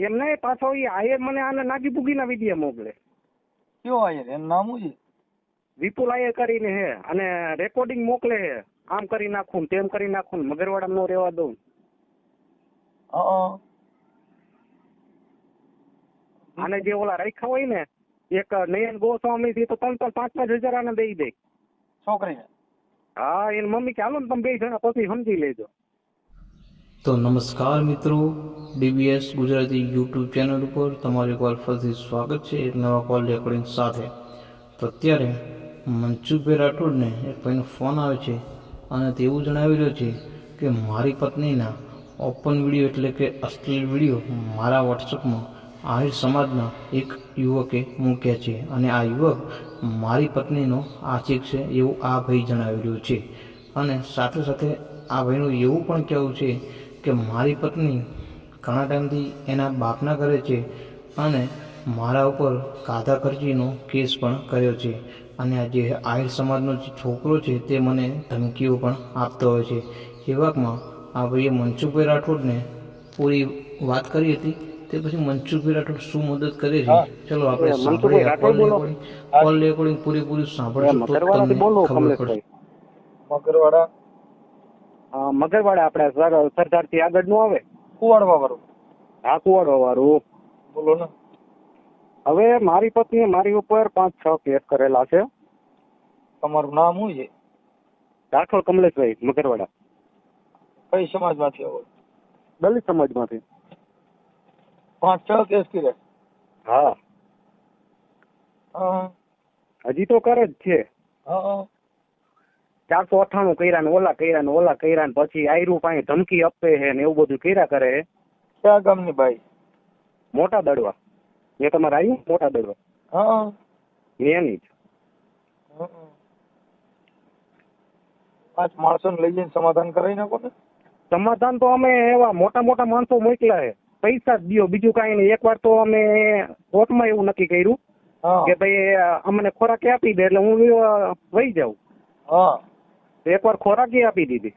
એમ નહીં પાછો એ આયર મને આને નાગી પૂગીના વીડિયો મોકલે. કયો આયર એનું નામ શું છે? વિપુલ આયર કરીને હે અને રેકોર્ડિંગ મોકલે હે. આમ કરી નાખું તેમ કરી નાખું મગરવાડા નો રહેવા દઉં. અને આને જે ઓલા રાખ્યા હોય ને એક નયન ગોસ્વામી થી તો ત્રણ ત્રણ પાંચ પાંચ હજાર આને દઈ દે. છોકરીને? હા એની મમ્મી કે હાલો ને તમે બે જણા પછી સમજી લેજો. તો નમસ્કાર મિત્રો, ડીબીએસ ગુજરાતી યુટ્યુબ ચેનલ ઉપર તમારું એકવાર ફરીથી સ્વાગત છે એક નવા કોલ રેકોર્ડિંગ સાથે. તો અત્યારે મનસુખભાઈ રાઠોડને એક ભાઈનો ફોન આવે છે અને તેવું જણાવી રહ્યો છે કે મારી પત્નીના ઓપન વીડિયો એટલે કે અશ્લીલ વીડિયો મારા વોટ્સઅપમાં આહિર સમાજના એક યુવકે મૂક્યા છે અને આ યુવક મારી પત્નીનો આશિક છે એવું આ ભાઈ જણાવી રહ્યો છે. અને સાથે સાથે આ ભાઈનું એવું પણ કહેવું છે કે મારી પત્ની ઘણા ટાઈમથી એના બાપના કરે છે અને મારા ઉપર કાધા ખર્ચીનો કેસ પણ કર્યો છે. અને આ જે આહિર સમાજનો જે છોકરો છે તે મને ધમકીઓ પણ આપતો હોય છે. એવામાં આ ભાઈએ મનસુખભાઈ રાઠોડને પૂરી વાત કરી હતી. તે પછી મનસુખભાઈ રાઠોડ શું મદદ કરે છે. ચલો આપણે સાંભળીએ. કોલ રેકોર્ડિંગ કોલ રેકોર્ડિંગ પૂરેપૂરી સાંભળશું તો તમને ખબર પડશે. મગરવાડા મગરવાડા આપણે સર સરદારથી આગળનું આવે? કુવાડવા વાળું હા કુવાડવા વાળું બોલો ને. હવે મારી પત્નીએ મારી ઉપર પાંચ છ કેસ કરેલા છે. તમારું નામ શું છે? રાઠોડ કમલેશભાઈ મગરવાડા. કઈ સમાજમાંથી આવો દલિત સમાજમાંથી. પાંચ છ કેસ કર્યા. હા. હા. હજી તો કરે જ છે. હા. ચારસો અઠાણું કર્યા ને ઓલા કર્યા ને ઓલા કર્યા ને પછી આયરું પાસે ધમકી આપે છે ને એવું બધું કર્યા કરે છે. કયા ગામની ભાઈ મોટા દડવા. એ તમારે આવ્યું મોટા દડવા. હા. એની જ. પાંચ માણસોને લઈ જઈને સમાધાન કરાવી નાખો ને. સમાધાન તો અમે એવા મોટા મોટા માણસો મોકલ્યા છે. પૈસા જ દો બીજું કાંઈ નહીં. એકવાર તો અમે કોર્ટમાં એવું નક્કી કર્યું કે ભાઈ અમને ખોરાક આપી દે એટલે હું વહી જાઉં. હા. એકવાર ખોરાકી આપી દીધી.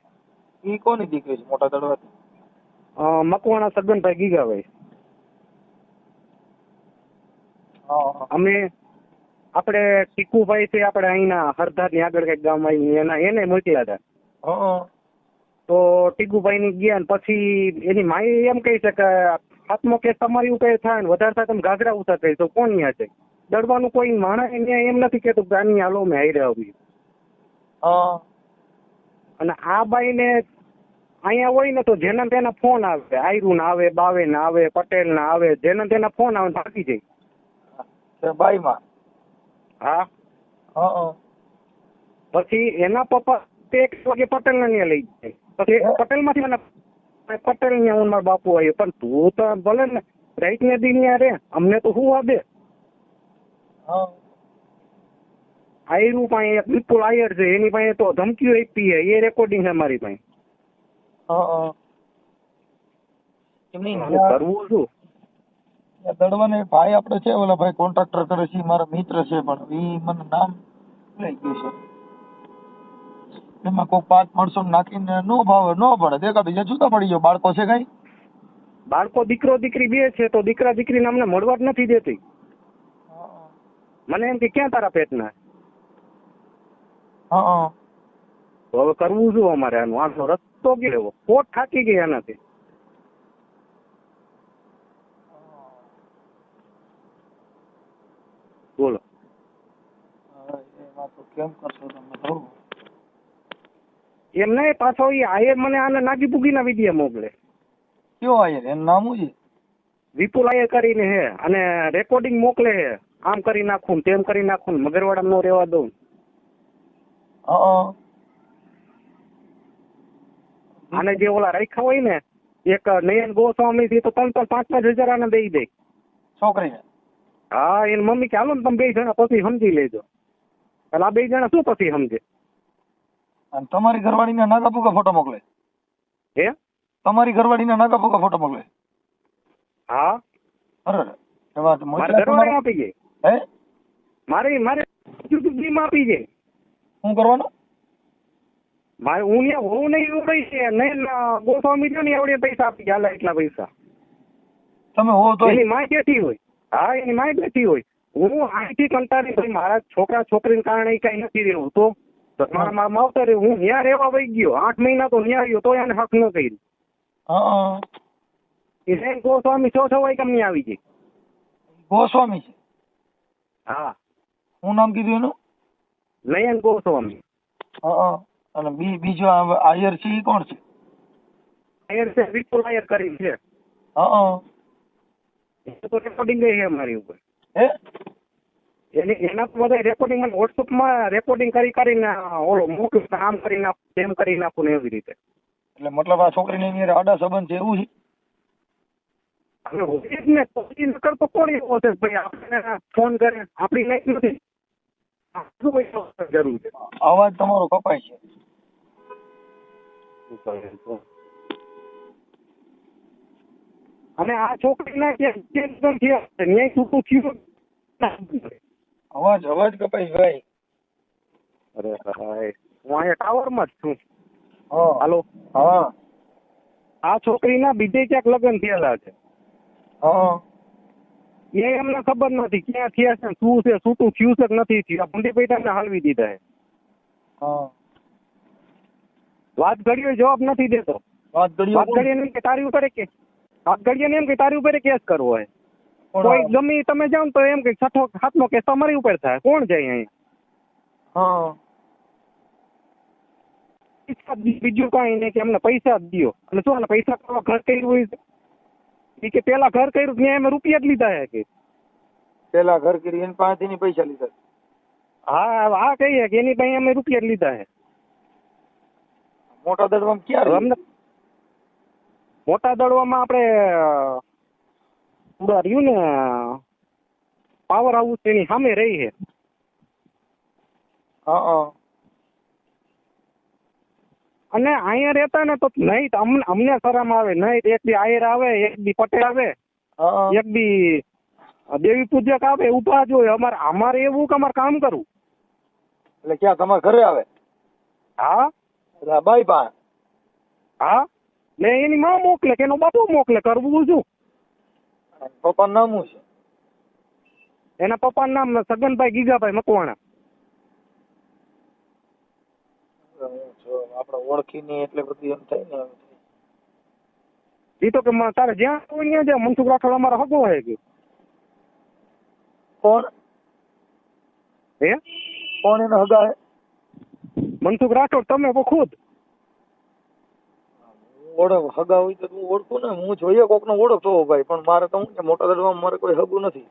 ઈ કોની દીકરી છે? મોટા દડવાથી મકવાણા સગનભાઈ ગીગાભાઈ. અમે આપણે ટીકુભાઈ છે આપણે અહીંના હરદારની આગળ કંઈક ગામ આવી એના એને મોકલ્યા હતા. તો ટીકુભાઈ ની ગયા ને પછી એની માઈ એમ કહી છે કે સાતમો કેસ તમારી ઉપર થાય ને વધારે થાય તમે ગાગરા ઉતા કહી તો કોણ ન્યા છે? દડવાનું કોઈ માણસ એમ નથી કેતું કે આની હાલો મેં હાઈ રહ્યા અને આ બાઈને અહીંયા હોય ને તો જેના તેના ફોન આવે આયરુ ના આવે બાવે ના આવે પટેલ ના આવે જેના તેના ફોન આવે થાકી ભાગી જાય. બાઈમાં? હા. પછી એના પપ્પા તે એક વાગે પટેલ ને લઈ જાય. પછી પટેલમાંથી મને પટેલ ને હું મારા બાપુ આવ્યો. પણ તું તો ભલે ને રાઈટ ને દી રે અમને તો શું આવે હા. આયરું પાસે એક વિપુલ આયર છે એની પાસે તો ધમકીઓ આપી છે એ રેકોર્ડિંગ છે મારી પાસે. કરવું શું દડવાને ભાઈ આપણે છે ઓલા ભાઈ કોન્ટ્રાક્ટર કરે છે મારા મિત્ર છે પણ એ મને નામ ભૂલાઈ ગયું છે? એમાં કોઈ પાંચ માણસો નાખીને નો ભાવે નો પડે દેખા બીજા જુદા પડી ગયો. બાળકો છે કઈ? બાળકો દીકરો દીકરી બે છે તો દીકરા દીકરીને અમને મળવા જ નથી દેતી. મને એમ કે ક્યાં તારા પેટના? હા તો હવે કરવું શું અમારે આનું? આનો રસ્તો કેવો? કોટ થાકી ગઈ આનાથી બોલો. કેમ કરશો તમે? એમ નહીં પાછો એ આયર મને આને નાગી પૂગીના વીડિયો મોકલે. કયો આયર એનું નામ શું છે? વિપુલ આયર કરીને હે અને રેકોર્ડિંગ મોકલે હે. આમ કરી નાખું ને તેમ કરી નાખું ને મગરવાડા નો રહેવા દઉં આને જે ઓલા રાખ્યા હોય ને એક નયન ગોસ્વામી થી તો ત્રણ ત્રણ પાંચ પાંચ હજાર આને દઈ દે. છોકરીને? હા એની મમ્મી કે હાલો ને તમે બે જણા પછી સમજી લેજો. એટલે આ બે જણા શું પછી સમજે? અને તમારી ઘરવાળીને નાગા પૂગા ફોટો મોકલે? હે? તમારી ઘરવાળીને નાગા પૂગા ફોટો મોકલે? હા. અરે મારે ઘરવાળી આપી ગઈ હે? મારે મારે યુટ્યુબમાં આપી ગઈ શું કરવાનું? મારે હું ત્યાં હોઉં નહીં એવું કઈ છે નહીં ગોસ્વામી છે ને એવડે પૈસા આપી ગયા એટલા પૈસા. તમે હો તો એની માય બેઠી હોય. હા એની માય બેઠી હોય. હું આઈથી કંટાળી ભાઈ મારા છોકરા છોકરીને કારણે કઈ નથી રહેવું. તો મારા મારા માવતરે હું ન્યા રહેવા વહી ગયો. આઠ મહિના તો ન્યા રહ્યો તો એને હક ન કર્યું એટલે ગોસ્વામી છો છો હોય કેમ આવી ગઈ. ગોસ્વામી છે? હા. હું નામ કીધું એનું? નયન ગોસ્વામી. હા અને બી બીજો આયર છે એ કોણ છે? આયર છે વિપુલ આયર કરી છે. હા એ તો રેકોર્ડિંગ છે મારી ઉપર. હે? એની એના તો બધા રેકોર્ડિંગ મને વોટ્સઅપમાં રેકોર્ડિંગ કરી કરીને ઓલો મોકલું કામ આમ કરી નાખું તેમ કરી નાખું ને એવી રીતે. એટલે મતલબ આ છોકરીની અંદર આડા સંબંધ છે એવું છે? હવે જ ને તો કોણ એવો છે? ભાઈ આપણે ફોન કરે આપણી લાઈફ નથી. જરૂર છે અવાજ તમારો કપાય છે. અને આ છોકરીના જે એકદમ થયા? છે ન્યાય છૂટું થયું? અવાજ અવાજ કપાય છે ભાઈ. અરે ભાઈ હું અહીંયા ટાવરમાં જ છું. હા. હાલો. હા. આ છોકરીના બીજે ક્યાંક લગ્ન થયેલા છે. હા. એ એમને ખબર નથી ક્યાં થયા છે શું છે છૂટું થયું છે કે નથી થયું. ભૂંડી પૈઠાને હાલવી દીધા છે. વાત ઘડીએ જવાબ નથી દેતો. વાત ઘડીએ એમ કે તારી ઉપર કે વાત ઘડીએ એમ કે તારી ઉપર કેસ કરવો હોય. કોઈ ગમે તમે જાઓ તો એમ કે છઠ્ઠો સાતમો કેસ તમારી ઉપર થાય. કોણ જાય અહીં? હા. બીજું કાંઈ નહીં કે એમને પૈસા જ દો અને શું પૈસા કરવા ઘર કર્યું હોય ઈ કે પેલા ઘર કર્યું ત્યાં અમે રૂપિયા જ લીધા હે કે. પેલા ઘર કરી એની પાસેથી પૈસા લીધા. હા હા કહીએ કે એની પાસે અમે રૂપિયા જ લીધા હે. મોટા દડવામાં ક્યાં અમને મોટા દડવામાં આપણે ઉડા રહ્યું ને પાવર હાઉસ એની સામે રહી હે. હા હા. અને અહીંયા રહેતા ને તો નહીં તો અમને અમને શરમ આવે. નહીં એક બી આયર આવે એક બી પટેલ આવે. એક બી દેવી પૂજક આવે ઊભા જ હોય અમારે અમારે એવું કે અમારે કામ કરવું. એટલે ક્યાં તમારે ઘરે આવે? હા? ભાઈ બાઈ પાસે? હા? ને એની માં મોકલે કે એનો બાપુ મોકલે કરવું શું પપ્પાનું નામ શું છે? એના પપ્પાનું નામ સગનભાઈ ગીગાભાઈ મકવાણા હું જો આપણે ઓળખી એટલે બધું એમ થાય ને એ તો કે તારે જ્યાં હોય ત્યાં મનસુખ રાઠોડ અમારો હગો હોય કે? કોણ? હે? કોણ એનો હગા હે? મનસુખ રાઠોડ તમે તો ખુદ. ઓળખ હગા હોય તો હું ઓળખું ને. હું જોઈએ કોકનો ઓળખતો ભાઈ પણ મારે તો હું મોટા દડવામાં મારે કોઈ હગું નથી.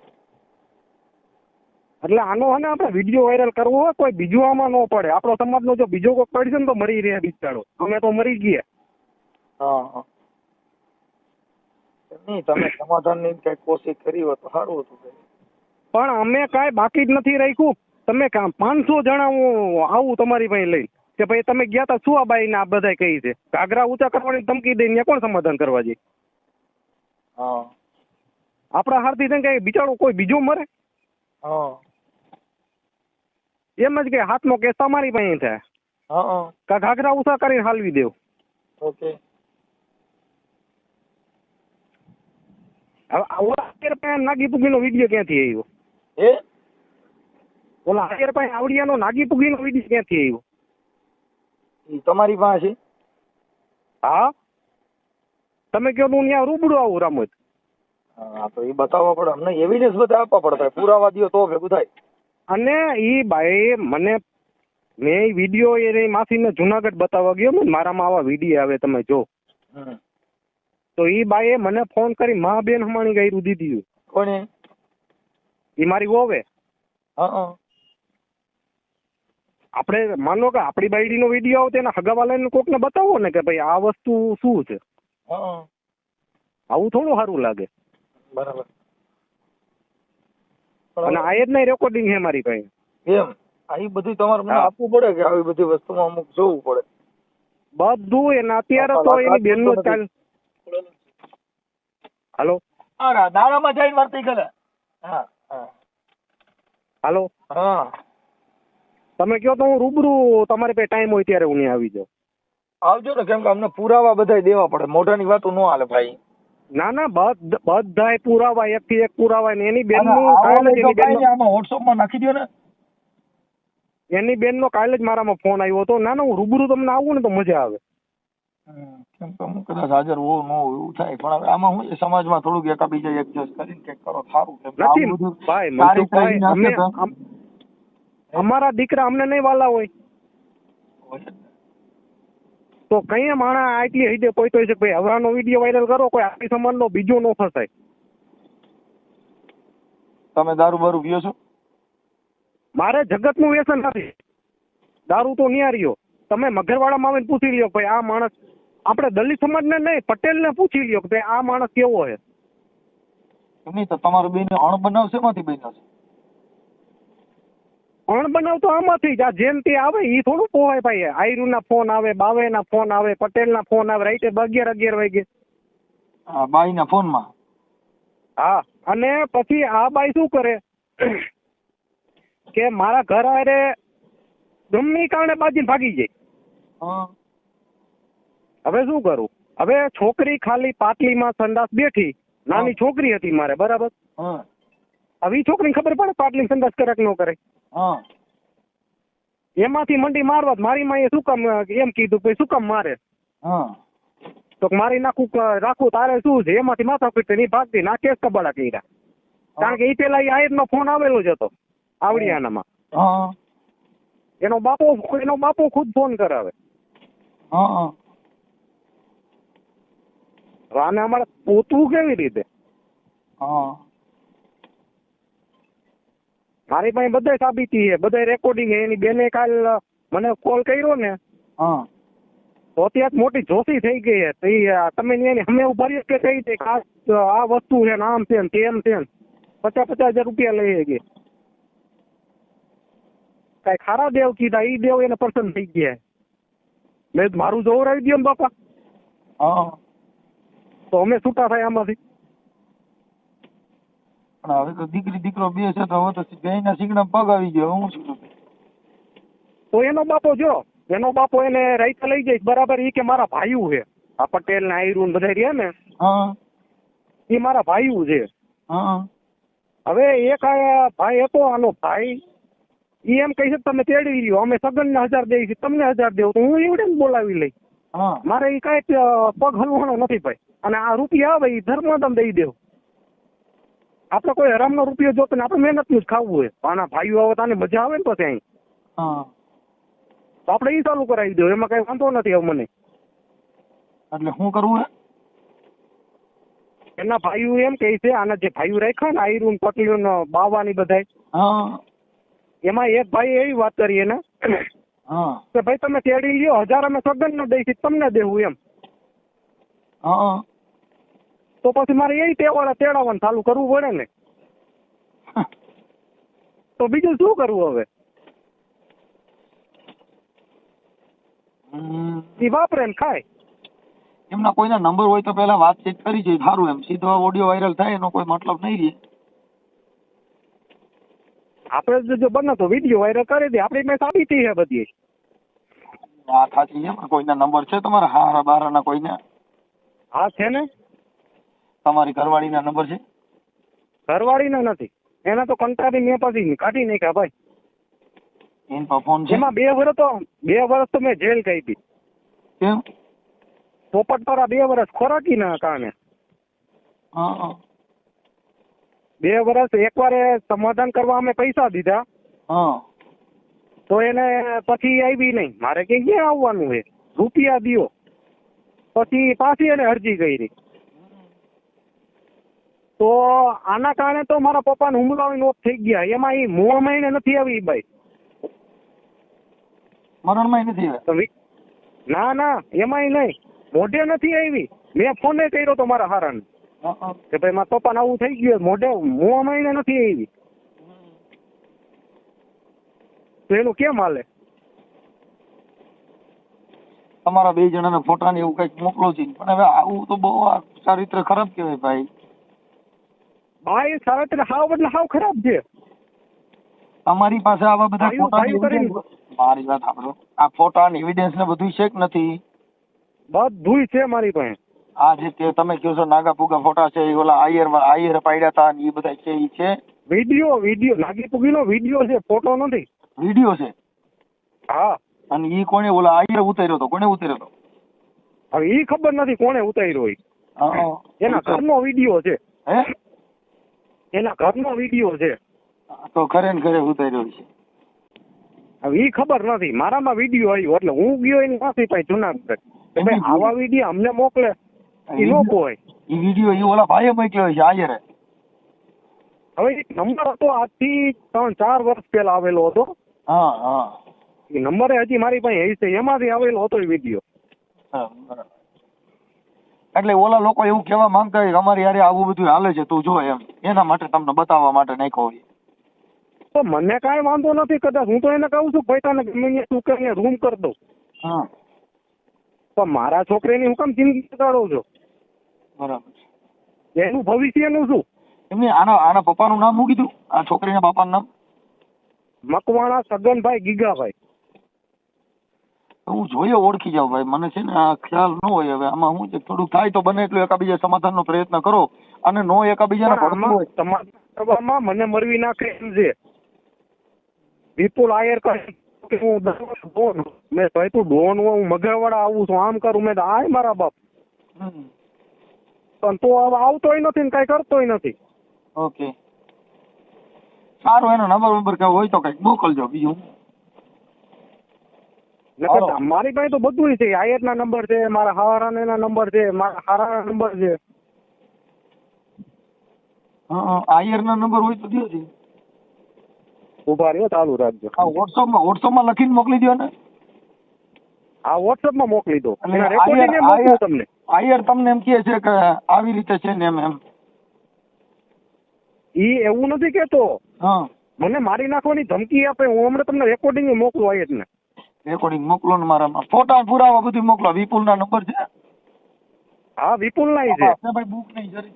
એટલે આનો હે ને આપણે વીડિયો વાયરલ કરવો હોય કોઈ બીજું આમાં ન પડે. આપણો સમાજનો જો બીજો કોઈ પડશે ને તો મરી રહે બિચારો. અમે તો મરી ગયા. હા હા. નહીં તમે સમાધાનની કઈ કોશિશ કરી હોય તો સારું હતું પણ અમે કાંઈ બાકી જ નથી રાખ્યું. તમે કામ પાંચસો જણા હું આવું તમારી પાસે લઈ કે ભાઈ તમે ગયા તા શું આ બાઈને આ બધા કહી છે? ઘાઘરા ઊંચા કરવાની ધમકી દઈને કોણ સમાધાન કરવા જઈ હા. આપણા હારથી કઈ બિચારો કોઈ બીજો મરે? હા. એમ જ કે હાથનો કેસ તમારી પાસે થાય હા હા. કા ઘાઘરા ઉસા કરીને હાલવી દેવ. ઓકે. હવે ઓલા પાસે નાગી પુગીનો વીડિયો ક્યાંથી આવ્યો? એ ઓલા આયર પાસે આવડિયાનો નાગી પુગીનો વીડિયો ક્યાંથી આવ્યો? તમારી પાસે? હા. તમે કહો તો હું ત્યાં રૂબરૂ આવું રામોદ હા તો એ બતાવવા પડે. અમને એવિડન્સ બધા આપવા પડે. પુરાવા દ્યો તો ભેગું થાય. અને ઈ બાઈ મને મેં એ વીડિયો માફી માસીને જુનાગઢ બતાવવા ગયો ને મારામાં આવા વીડિયો આવે તમે જો. તો ઈ બાઈએ મને ફોન કરી મા બેન હમાણી ગાયરું દીધું. કોને ઈ મારી વોવે આપણે માનો કે આપણી બાયડીનો વીડિયો આવે તેના હગાવાલાને કોકને બતાવો ને કે ભાઈ આ વસ્તુ શું છે? આવું થોડું સારું લાગે. બરાબર. અને આ જ રેકોર્ડિંગ છે મારી પાસે. એમ? આ બધું તમારે મને આપવું પડે કે આવી બધી વસ્તુમાં અમુક જોવું પડે? બધું એને અત્યારે તો એની બેનનો જ ચાલ હાલો? હા દાડામાં જઈને વર્તી કરે હા હા. હાલો? હા. તમે કહો તો હું રૂબરૂ તમારી પાસે ટાઈમ હોય ત્યારે હું ત્યાં આવી જાઉં. આવજો ને કેમ કે અમને પુરાવા બધા દેવા પડે. મોઢાની વાતો ન હાલે ભાઈ. ના ના બધ બધાય પુરાવા એક થી એક પુરાવા ને એની બેનનું કાલે જ એની બેન નહીં, આમાં નાખી દો ને. એની બેન નો કાલે જ મારામાં ફોન આવ્યો હતો. ના ના હું રૂબરૂ તમને આવું ને તો મજા આવે. કેમ કે હું કદાચ હાજર હોઉં ન હોય એવું થાય. પણ આમાં હું સમાજમાં થોડુંક એકાબીજા એડજસ્ટ કરીને કંઈક કરો સારું નથી ભાઈ મનસુખભાઈ આવીને અમે હશે તો- અમ- અમારા દીકરા અમને નહીં વાલા હોય. તો કઈ માણા આટલી હૈદે પહોંચ્યો છે? ભાઈ હવરાનો વીડિયો વાયરલ કરો કોઈ આપણી સમાજનો બીજો નો ફસાય. તમે દારૂ બારૂ પીઓ છો? મારે જગતનું વ્યસન નથી. દારૂ તો નિયારીઓ તમે મગરવાડામાં આવીને પૂછી લ્યો ભાઈ આ માણસ આપણે દલિત સમાજને નહીં પટેલને પૂછી લ્યો કે ભાઈ આ માણસ કેવો છે? નહીં તો તમારું બેન અણ બનાવશે એમાંથી બન્યો છે? અણ બનાવતો આમાંથી જ. આ જેમ તે આવે એ થોડું પોહાય ભાઈ આયરુના ફોન આવે બાવેના ફોન આવે પટેલના ફોન આવે રાઈટે અગિયાર અગિયાર વાગે. ના બાઈના ફોનમાં? હા. અને પછી આ બાઈ શું કરે? કે મારા ઘર આરે ગમી કારણે બાજીને ભાગી જાય. હવે શું કરું? હવે છોકરી ખાલી પાટલીમાં સંડાસ બેઠી. નાની છોકરી હતી મારે બરાબર? હવે છોકરી છોકરીને ખબર પડે પાટલી સંડાસ કરે કે ન કરે. હા. એમાંથી મંડી મારવા મારી માં શું કામ એમ કીધું કે શું કામ મારે? હા. તો મારી નાખું રાખું તારે શું છે? એમાંથી માથા પીટે ની ભાગતી ના કેસ કબાડા કર્યા. કારણ કે એ પેલા આયર નો ફોન આવેલો જ હતો આવડિયાનામાં. હા. એનો બાપો એનો બાપો ખુદ ફોન કરાવે. હા આને અમારે પોતું કેવી રીતે? હા. મારી પાસે બધાય સાબિતી છે બધાય રેકોર્ડિંગ એની બેને કાલ મને કોલ કર્યો ને. હા. તો અત્યારે મોટી જોશી થઈ ગઈ છે. તમે એની અમે ઊભા રહીએ કે થઈ છે ખાસ આ વસ્તુ છે ને આમ છે ને તેમ છે ને. પચાસ પચાસ હજાર રૂપિયા લઈ ગઈ કઈ ખારા દેવ કીધા ઈ દેવ એને પસંદ થઈ ગયા. મેં મારું જોવરાવી દો ને બાપા. હા. તો અમે છૂટા થાય આમાંથી. પણ હવે તો દીકરી દીકરો બે છે તો હવે તો બેયના સિંગડા પગ આવી ગયો હું શું તો એનો બાપો જો એનો બાપો એને રાઈતા લઈ જાય બરાબર ઈ કે મારા ભાઈઓ છે. આ પટેલ ને આયરુ બધા રહ્યા ને હા. એ મારા ભાઈઓ છે. હા. હવે એક આ ભાઈ હતો આનો ભાઈ ઈ એમ કહી છે તમે તેડી લ્યો અમે સગન ને હજાર દઈ છે તમને હજાર દેવું તો હું એવડે ને બોલાવી લઈ. હા. મારે એ કઈ પગ હલવાનો નથી ભાઈ. અને આ રૂપિયા આવે એ ધર્મદમ દઈ દેવ. આપણે કોઈ હરામનો રૂપિયો જોતો ને આપણે મહેનતનું જ ખાવું હોય. આના ભાઈઓ આવે તો મજા આવે ને પછી અહીં. તો આપણે એ ચાલુ કરાવી દો એમાં કઈ વાંધો નથી હવે મને. એટલે શું કરવું એના ભાઈઓ એમ કહે છે આના જે ભાઈઓ રાખ્યા ને આયરુન પટેલ બાવાની બધાય હા. એમાં એક ભાઈ એવી વાત કરી એને કે ભાઈ તમે તેડી લ્યો હજાર અમે સગન નો દઈશ તમને દેવું એમ. હા. તો પછી મારે એ ટેવાળા તેડાવવાનું ચાલુ કરવું પડે ને. તો બીજું શું કરવું હવે. એ વાપરે ને ખાય. એમના કોઈના નંબર હોય તો પહેલા વાતચીત કરી જોઈએ. સારું એમ. સીધો ઓડિયો વાયરલ થાય એનો કોઈ મતલબ નહીં રહે. આપણે જો- જો બને તો વીડિયો વાયરલ કરી દે. આપણી મેં સાબિતી છે બધી. વાત સાચી છે પણ કોઈના નંબર છે તમારા? હારા બારાના કોઈના? હા છે ને? તમારી ઘરવાળીના નંબર છે? ઘરવાળીના નથી. એના તો કંટાળી મેં પછી કાઢી નાખ્યા ભાઈ. એન ફોન છે? એમાં બે વર્ષ તો બે વર્ષ તો મેં જેલ ગઈ હતી. કેમ? પર બે વર્ષ ખોરાકીના કારણે. હા હા. બે વર્ષ એકવાર સમાધાન કરવા અમે પૈસા દીધા. હા. તો એને પછી આવી નહીં. મારે કે ક્યાં આવવાનું છે? રૂપિયા દિયો. પછી પાછી એને અરજી કરી. તો આના કારણે તો મારા પપ્પાને હુમલાની નોટ થઈ ગયા. એમાં એ મોં મહિને નથી આવી ભાઈ બાઈ. મરણમાં નથી આવી ના ના એમાંય નહીં. મોઢે નથી આવી. મેં ફોને કર્યો તો મારા હારાને. હા, હા. કે ભાઈ મારા પપ્પાને આવું થઈ ગયું. મોઢે મોં મહિને નથી આવી. તો એનું કેમ હાલે? તમારા બે જણાના ફોટા ને એવું કંઈક મોકલો છે. પણ હવે આવું તો બહુ ચારિત્ર ખરાબ કહેવાય ભાઈ. ભાઈ સારા એટલે હાવ એટલે હાવ ખરાબ છે. તમારી પાસે આવા બધા ફોટા મારી વાત સાંભળો. આ ફોટા ને એવિડન્સ ને બધું છે કે નથી. બધુંય છે મારી પાસે. આ જે તે તમે કહો છો નાગા પુગા ફોટા છે એ ઓલા આયર આયર પાડ્યા હતા ને એ બધા છે એ છે? વીડિયો વીડિયો નાગી પુગીનો વીડિયો છે ફોટો નથી. વીડિયો છે? હા. અને એ કોણે ઓલા આયર ઉતાર્યો હતો કોને ઉતાર્યો હતો હવે એ ખબર નથી કોણે ઉતાર્યો. એના ઘરનો વીડિયો છે. હે? એના ઘરનો વીડિયો છે. તો ઘરે ને ઘરે ઉતાર્યો છે. હવે એ ખબર નથી. મારામાં વીડિયો આવ્યો એટલે હું ગયો એની પાસે પાસે જુનાગઢ. ભાઈ આવા વીડિયો અમને મોકલે. એ લોકો હોય. એ વીડિયો એ ઓલા ભાઈએ મોકલ્યો છે આયરે હવે એક નંબર હતો આજથી ત્રણ ચાર વર્ષ પહેલા આવેલો હતો. હા હા. એ નંબર હજી મારી પાસે હશે. એમાંથી આવેલો હતો એ વીડિયો. હા, બરાબર. એટલે ઓલા લોકો એવું કહેવા માંગતા હોય કે અમારી યારે આવું બધું હાલે છે તું જો એમ. એના માટે તમને બતાવવા માટે નાખ્યો હોય. તો મને કાંઈ વાંધો નથી કદાચ હું તો એને કહું છું ભાઈ તને ગમે તું કે અહીંયા રૂમ કરી દઉં હા. તો મારા છોકરીની હું કેમ જિંદગી બગાડો છો? બરાબર એનું ભવિષ્યનું શું? એમને આના આના પપ્પાનું નામ શું કીધું? આ છોકરીના બાપાનું નામ? મકવાણા સગનભાઈ ગીગાભાઈ. હું જોઈએ ઓળખી જાઉં ભાઈ. મને છે ને આ ખ્યાલ ન હોય હવે. આમાં શું છે? થોડુંક થાય તો બને એટલું એકાબીજા સમાધાનનો પ્રયત્ન કરો અને નો એકાબીજાને પણ હોય. તમારા મને મરવી નાખે એમ છે. વિપુલ આયર કહે કે હું ડોન મેં કહ્યું તું ડોન હું મગરવાડા આવું છું. આમ કરું. મેં આય મારા બાપ. હમ. પણ તો હવે આવતોય નથી ને કઈ કરતોય નથી. ઓકે. સારું એનો નંબર નંબર કઈ હોય તો કંઈક મોકલજો બીજું. નકર મારી પાસે તો બધું છે. આયરના નંબર છે મારા હારાના નંબર છે મારા હારાના નંબર છે. આયર ના નંબર હોય તો દો છે ઊભા રહ્યો ચાલુ રાખજો. હા વોટ્સઅપમાં વોટ્સઅપમાં લખીને મોકલી દો ને હા વોટ્સઅપમાં મોકલી દો. રેકોર્ડિંગ મોકલું તમને. આયર તમને એમ કહે છે કે આવી રીતે છે ને એમ એમ. ઈ એવું નથી કેતો હા. મને મારી નાખવાની ધમકી આપે હું હમણાં તમને રેકોર્ડિંગ મોકલું આયરને રેકોર્ડિંગ મોકલો ને મારામાં ફોટા ને પુરાવા બધું મોકલો. વિપુલના નંબર છે? હા વિપુલ ના છે. ભાઈ બુક નહીં જરી.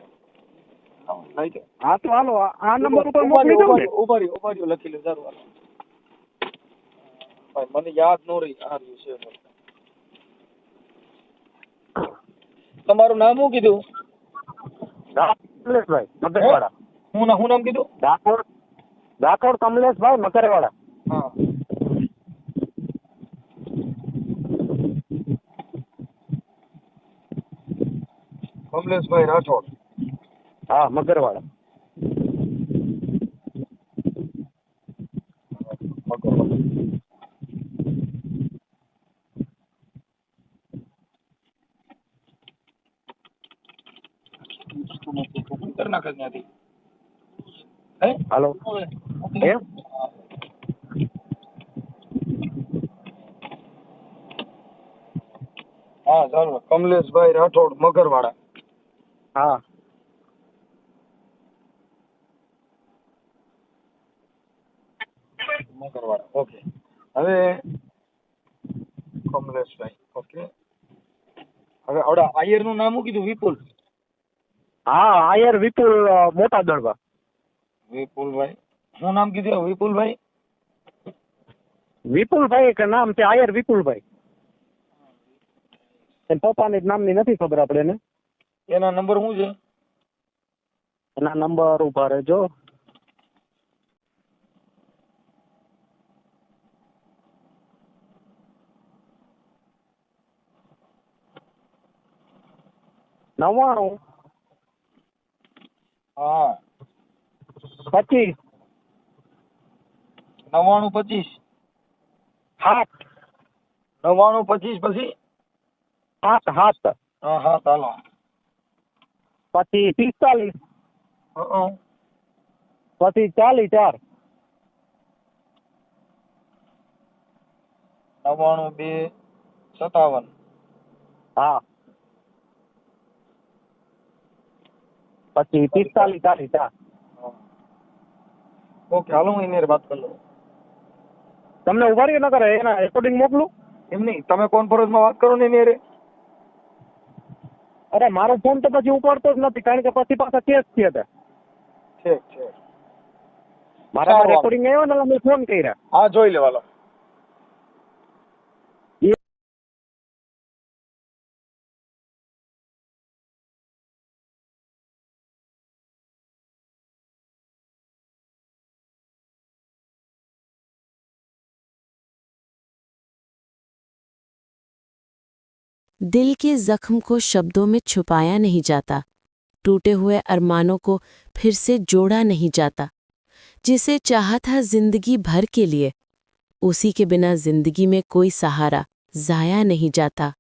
હા તો હાલો આ નંબર ઉપર મોકલી દઉં ને? ઉભારી રહ્યો, લખી લે જરૂર. ભાઈ મને યાદ ન રહી આ રહ્યું છે. તમારું નામ શું કીધું? કમલેશભાઈ મકરેવાડા. હું ના હું નામ કીધું? ડાકોર ડાકોર કમલેશભાઈ મકરેવાડા. હા. કમલેશભાઈ રાઠોડ. હા મગરવાડા. હાલો. એમ? હા ચાલો કમલેશભાઈ રાઠોડ મગરવાડા. હા. મગરવાડા ઓકે હવે કમલેશભાઈ ઓકે હવે આવડા આયરનું નામ શું કીધું? વિપુલ? હા આયર વિપુલ મોટા દળવા. વિપુલભાઈ. શું નામ કીધું? વિપુલભાઈ? વિપુલભાઈ કે નામ છે આયર વિપુલભાઈ. પપ્પાને નામની નથી ખબર આપણે એને. એના નંબર શું છે? એના નંબર ઊભા રહેજો. નવ્વાણું. હા. પચીસ. નવ્વાણું પચીસ. સાત. નવ્વાણું પચીસ પછી? સાત સાત. હા હા ચાલો. પછી પિસ્તાલીસ. પછી ચાલીસ ચાર. નવાણું બે સત્તાવન. હા. પછી પિસ્તાલીસ ચાલીસ ચાર. ઓકે હાલો હું એની વાત કરી લઉં. તમને ઊભા રહ્યો ન કરે એના રેકોર્ડિંગ મોકલું? એમ નહીં તમે કોન્ફરન્સમાં વાત કરો ને એની અરે મારો ફોન તો પછી ઉપાડતો જ નથી કારણ કે પછી પાછા કેસ થયા હતા. ઠીક છે મારા રેકોર્ડિંગ આવ્યો ને મેં ફોન કર્યા. હા જોઈ લેવાલો दिल के जख्म को शब्दों में छुपाया नहीं जाता। टूटे हुए अरमानों को फिर से जोड़ा नहीं जाता, जिसे चाहा था ज़िंदगी भर के लिए। उसी के बिना ज़िंदगी में कोई सहारा जाया नहीं जाता।